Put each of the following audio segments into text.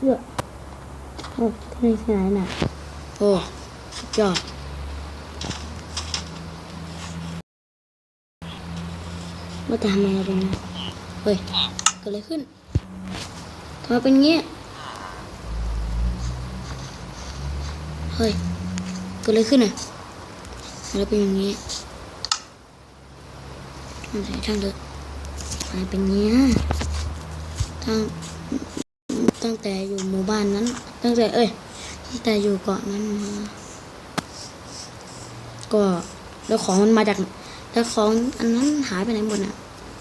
เพื่อโอ้ที่นี่ที่ไหนน่ะโอ้สุดยอดว่าทำอะไรตรงนี้เฮ้ยเกิดอะไรขึ้นทำไมเป็นงี้เฮ้ยเกิดอะไรขึ้นอะทำไมเป็นอย่างนี้ไม่ใช่ช่างเถอะทำไมเป็นอย่างนี้อะตั้ง ตั้งแต่อยู่หมู่บ้านนั้น ตั้งแต่เอ้ย ตั้งแต่อยู่เกาะนั้นมาก็แล้วของมันมาจากแล้วของอันนั้นหายไปไหนหมดอะ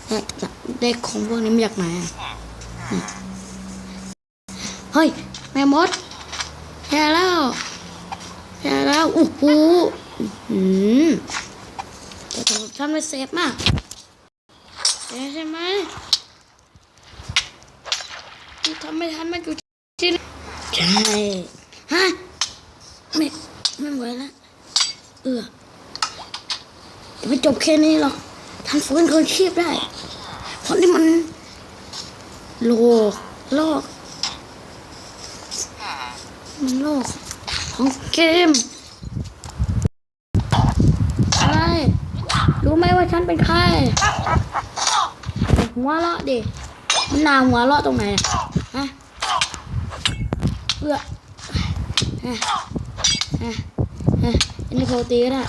ได้ได้ของพวกนี้มาจากไหนอะเฮ้ยแม่มดแย่แล้วแย่แล้วอู้หูอืมแต่ผมทำได้เซฟมากเอ๊ะใช่ไหม ทำไม่ทันมันอยู่ที่นี่ใช่ฮะไม่ไม่ไหวแล้วเออจะไม่จบแค่นี้หรอกทำฟื้นคืนชีพได้เพราะนี่มันโลกโลกมันโลกของเกมอะไรรู้ไหมว่าฉันเป็นใครหัวเราะดิมันนาหัวเราะตรงไหน อะฮะเอื้อฮะฮะฮะอันนี้โปรตีก็ได้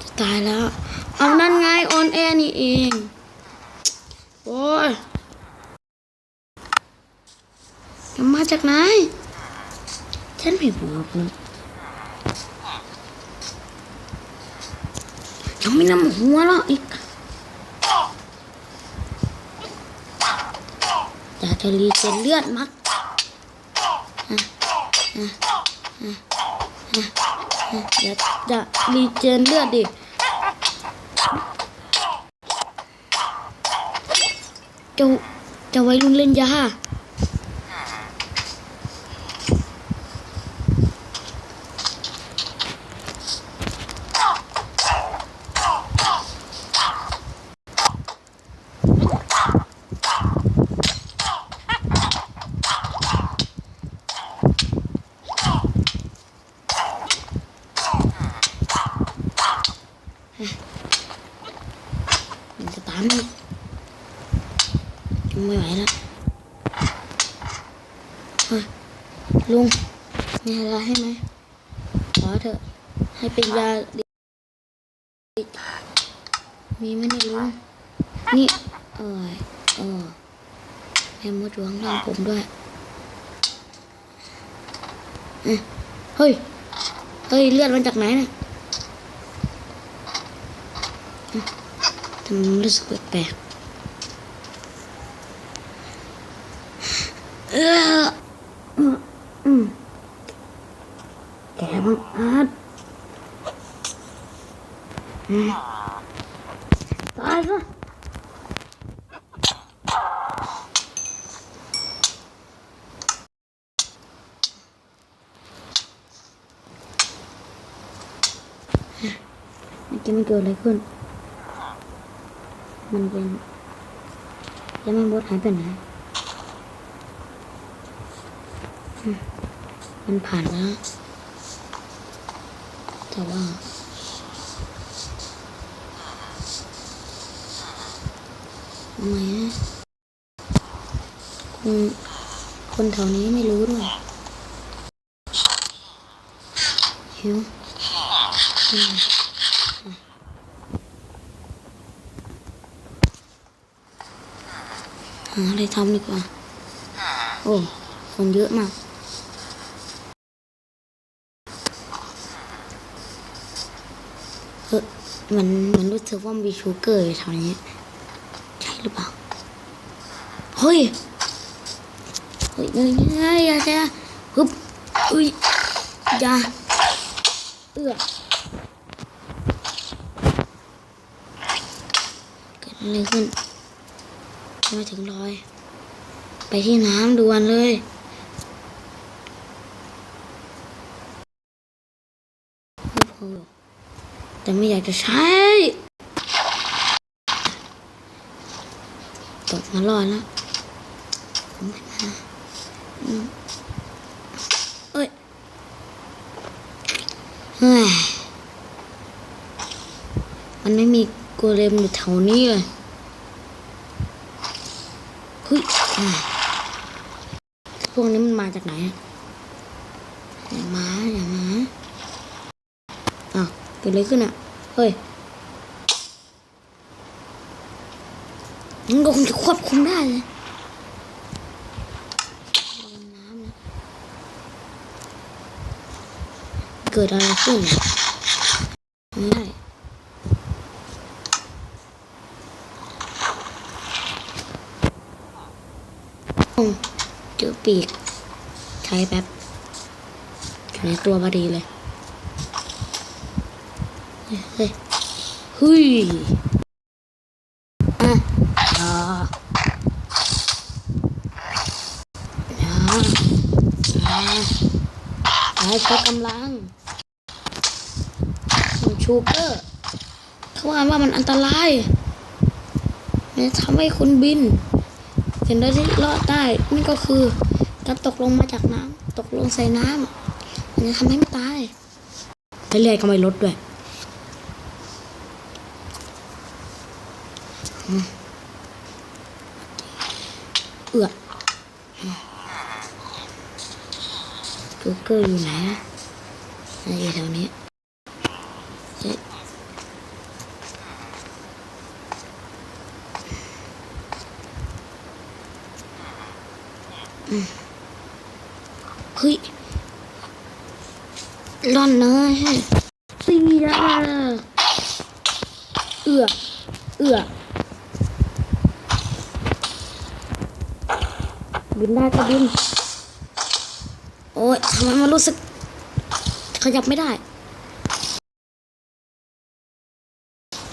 จะตายแล้ว เอานั่นไงออนแอร์นี่เอง โอ้ยจะมาจากไหน ฉันไม่บอกนะยังไม่นำหัวเราะอีกอยาก จะรีเจนเลือดมักเดี๋ยวจะรีเจนเลือดดิจะจะไว้รุ่นเล่นยา มันจะตามอีกยังไม่ไหวแล้วลุงมีอะไรให้ไหมขอเถอะ ให้เป็นยาดิมีไหมเนี่ยลุง นี่เอ้ยเออแม่มดหลวงร่างผมด้วยเฮ้ย เฮ้ย เลือดมันจากไหนเนี่ยำไมมันรู้สึกแปลกๆเอออืมอืมแกบังอาจอื มันเป็นแล้วมันบดหายไปไหนมมันผ่านแล้ว แต่ว่าทำไมนะคนคนแถวนี้ไม่รู้ด้วยหิวอืม หาอะไรทำดีกว่า โอ้ คนเยอะมากเฮ้ยมันมันรู้สึกว่ามีชูเกอร์อยู่แถวนี้ ใช่หรือเปล่า เฮ้ย เฮ้ยเฮ้ยเฮ้ยอย่าแช่ฮึบอุ้ยอย่าเอื้อเกิดอะไรขึ้น มาถึงรอย ไปที่น้ำด่วนเลยไม่พอแต่ไม่อยากจะใช้ตบมารอดแล้วไม่มาเอ้ยเฮ้ยมันไม่มีโกเลมอยู่แถวนี้เลยเฮ้ยอ่า พวกนี้มันมาจากไหนอย่ามาอย่ามาอ้าเกิดอะไรขึ้นอะ เฮ้ยมันก็คงจะควบคุมได้เลยน้ำนะเกิดอะไรขึ้นอะไม่ได้อืม เจอปีก ใช้แป๊บอยู่ในตัวพอดีเลยเฮ้ยเฮ้ยเฮ้ยอะอ่าใช้กำลังชูเกอร์เขาว่าว่ามันอันตรายมันทำให้คุณบิน เห็นได้ที่รอดได้นี่ก็คือการตกลงมาจากน้ำตกลงใส่น้ำมันจะทำให้ไม่ตายเรื่อยๆก็ไม่ลดด้วยเอือกกูเกอร์อยู่ไหนนะอยู่แถวนี้เฮ้ยอืม เฮ้ยร่อนเนยให้ซีดาเอือเอือบินได้ก็บิน โอ้ยทำไมมันรู้สึก ขยับไม่ได้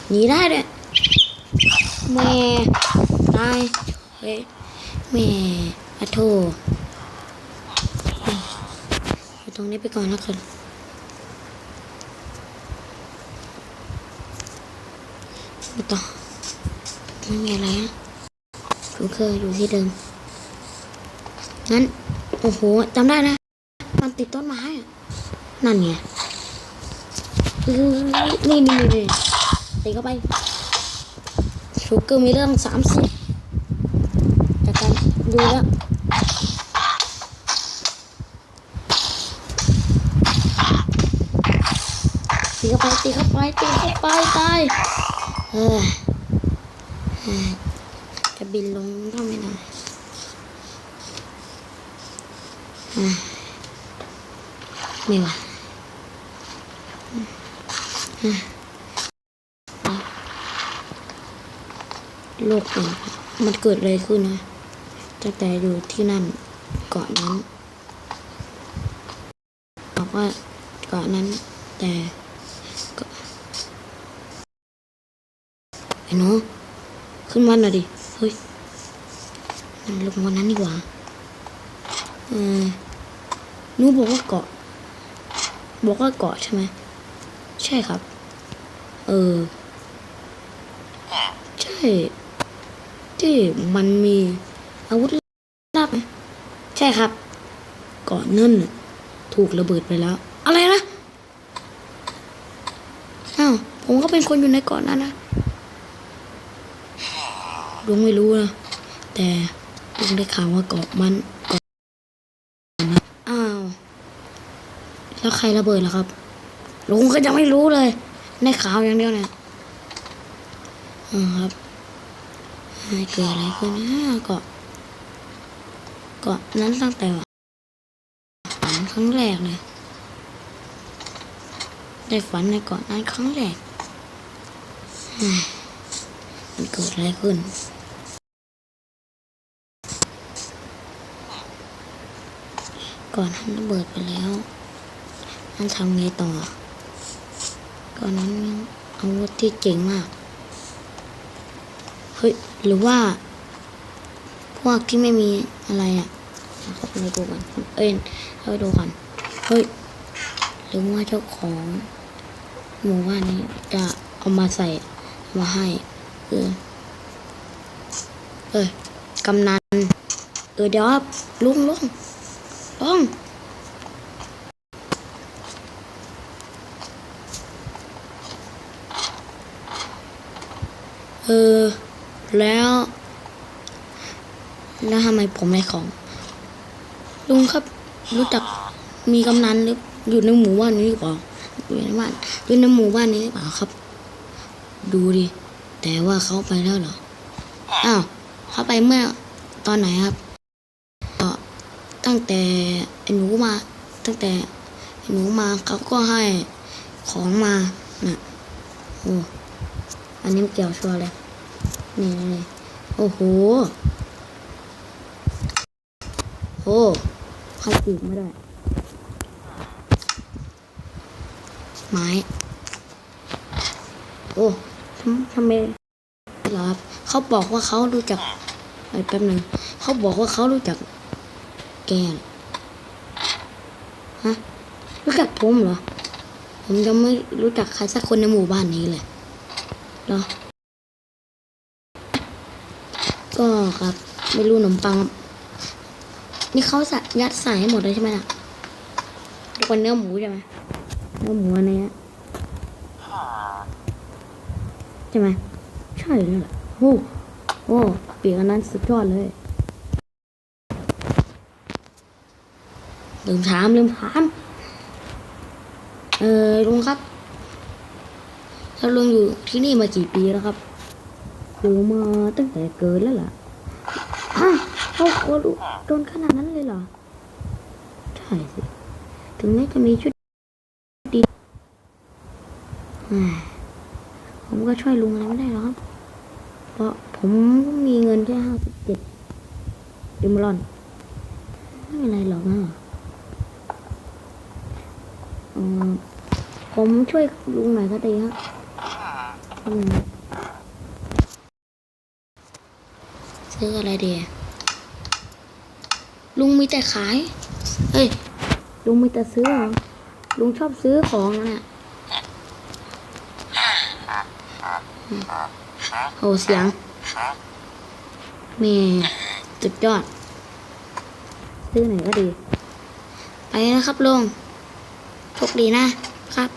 หนีได้เลยแม่ตายเฮ้ยแม่ อะโทอยู่ตรงนี้ไปก่อนแล้วกันไม่ต่อไม่มีอะไรนะผมเคยอยู่ที่เดิม งั้น โอ้โหจำได้นะ มันติดต้นไม้อะนั่นไงนี่นี่นี่นี่ตีเข้าไปชูเกอร์มีเรื่องสามสิบจากการดูแล้วตีเข้าไป ไปตีเข้าไปตายเออจะบินลงก็ไม่ได้ไม่ไหวโลกเปลี่ยนมันเกิดอะไรขึ้นนะตั้งแต่อยู่ที่นั่นเกาะนั้นบอกว่าเกาะนั้นแต่ก็ไอ้ หนูขึ้นวันหน่อยดิ เฮ้ยนั่นลงวันนั้นดีกว่า เออหนูบอกว่าเกาะ บอกว่าเกาะใช่ไหม ใช่ครับ เออ ใช่ ที่มันมีอาวุธลับไหมใช่ครับ เกาะนั่นถูกระเบิดไปแล้ว อะไรนะ อ้าว ผมก็เป็นคนอยู่ในเกาะนั้นนะ ลุงไม่รู้นะ แต่ลุงได้ข่าวว่าเกาะมันเกาะนั้นอ้าว แล้วใครระเบิดล่ะครับ ลุงก็ยังไม่รู้เลยในข่าวอย่างเดียวเนี่ยอ่าครับให้เกิดอะไรขึ้นนะเกาะเกาะนั้นตั้งแต่ฝันครั้งแรกเลย ได้ฝันในเกาะนั้นครั้งแรก มันเกิดอะไรขึ้น ก่อนนั้นระเบิดไปแล้วนั่นทำไงต่อ ก่อนนั้นอาวุธที่เจ๋งมาก เฮ้ย หรือว่า พวกที่ไม่มีอะไรอะเข้าไปในกูก่อนเอ้ยเข้าไปดูก่อน เฮ้ย หรือว่าเจ้าของหมู่บ้านนี้จะเอามาใส่มาให้ เออเอ้ยกำนัน เออเดี๋ยวลุงลุงลุงเออ แล้ว แล้วทำไมผมไม่ของ ลุงครับรู้จักมีกำนันหรืออยู่ในหมู่บ้านนี้หรือเปล่าอยู่ในบ้านอยู่ในหมู่บ้านนี้หรือเปล่าครับ ดูดิ แต่ว่าเขาไปแล้วเหรอ อ้าวเขาไปเมื่อตอนไหนครับก็ตั้งแต่ไอ้หนูมา ตั้งแต่ไอ้หนูมาเขาก็ให้ของมาน่ะโอ้อันนี้มันเกี่ยวชัวร์เลย นี่นี่นี่โอ้โห โอ้ให้ปีกมาด้วยไม้ โอ้ ทำไมเหรอครับเขาบอกว่าเขารู้จักไอ้แป๊บหนึ่งเขาบอกว่าเขารู้จัก แกฮะรู้จักผมเหรอ ผมยังไม่รู้จักใครสักคนในหมู่บ้านนี้เลยเหรอก็ครับไม่รู้ขนมปัง นี่เขาส่ยัดใส่ให้หมดเลยใช่ไหมล่ะทุกคนเนื้อหมูใช่ไหมเนื้อหมูอันนี้ย ใช่ไหมใช่เลยล่ะโอ้โอ้เปียกอันนั้นสุดยอดเลยลืมถามลืมถามเออลุงครับถ้าลุงอยู่ที่นี่มากี่ปีแล้วครับอยู่มาตั้งแต่เกิดแล้วล่ะฮะเขาโคตรโดนขนาดนั้นเลยเหรอ ใช่สิ ถึงแม้จะมีชุดดี ผมก็ช่วยลุงอะไรไม่ได้หรอกครับ เพราะผมมีเงินแค่ห้าสิบเจ็ดดิมลอน ไม่เป็นไรหรอกนะเออผมช่วยลุงหน่อยก็ดีครับอืมซื้ออะไรดีอะลุงมีแต่ขาย เอ้ย ลุงมีแต่ซื้อเหรอลุงชอบซื้อของนะเนี่ยอืม โอ้เสียงแม่สุดยอด ซื้อไหนก็ดี ไปนะครับลุงโชคดีนะครับ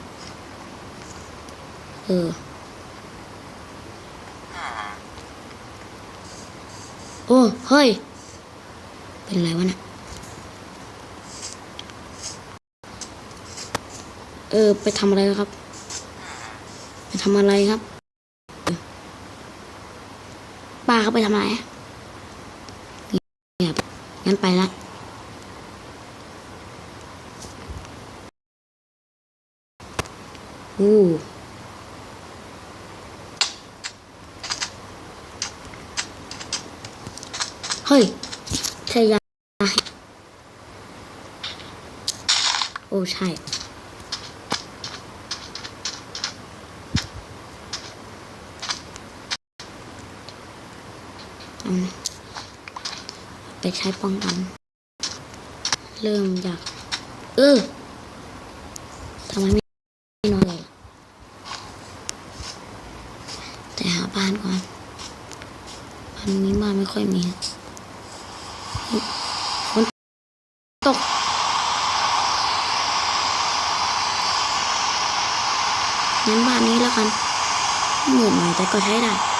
เออ โอ้ เฮ้ย เป็นไรวะเนะ่ะเออ ไปทำอะไรครับ ไปทำอะไรครับเออป้าเขาไปทำอะไรอะเงียบงั้นไปละอู้เฮ้ยใช่ยาโอ้ใช่ เอานะไป ใช้ป้องกัน เริ่มจาก เออทำไมไม่นอนเลยแต่หาบ้านก่อนบ้านนี้บ้านไม่ค่อยมีฝนตกงั้นบ้านนี้แล้วกันหมื่นหน่อยแต่ก็ใช้ได้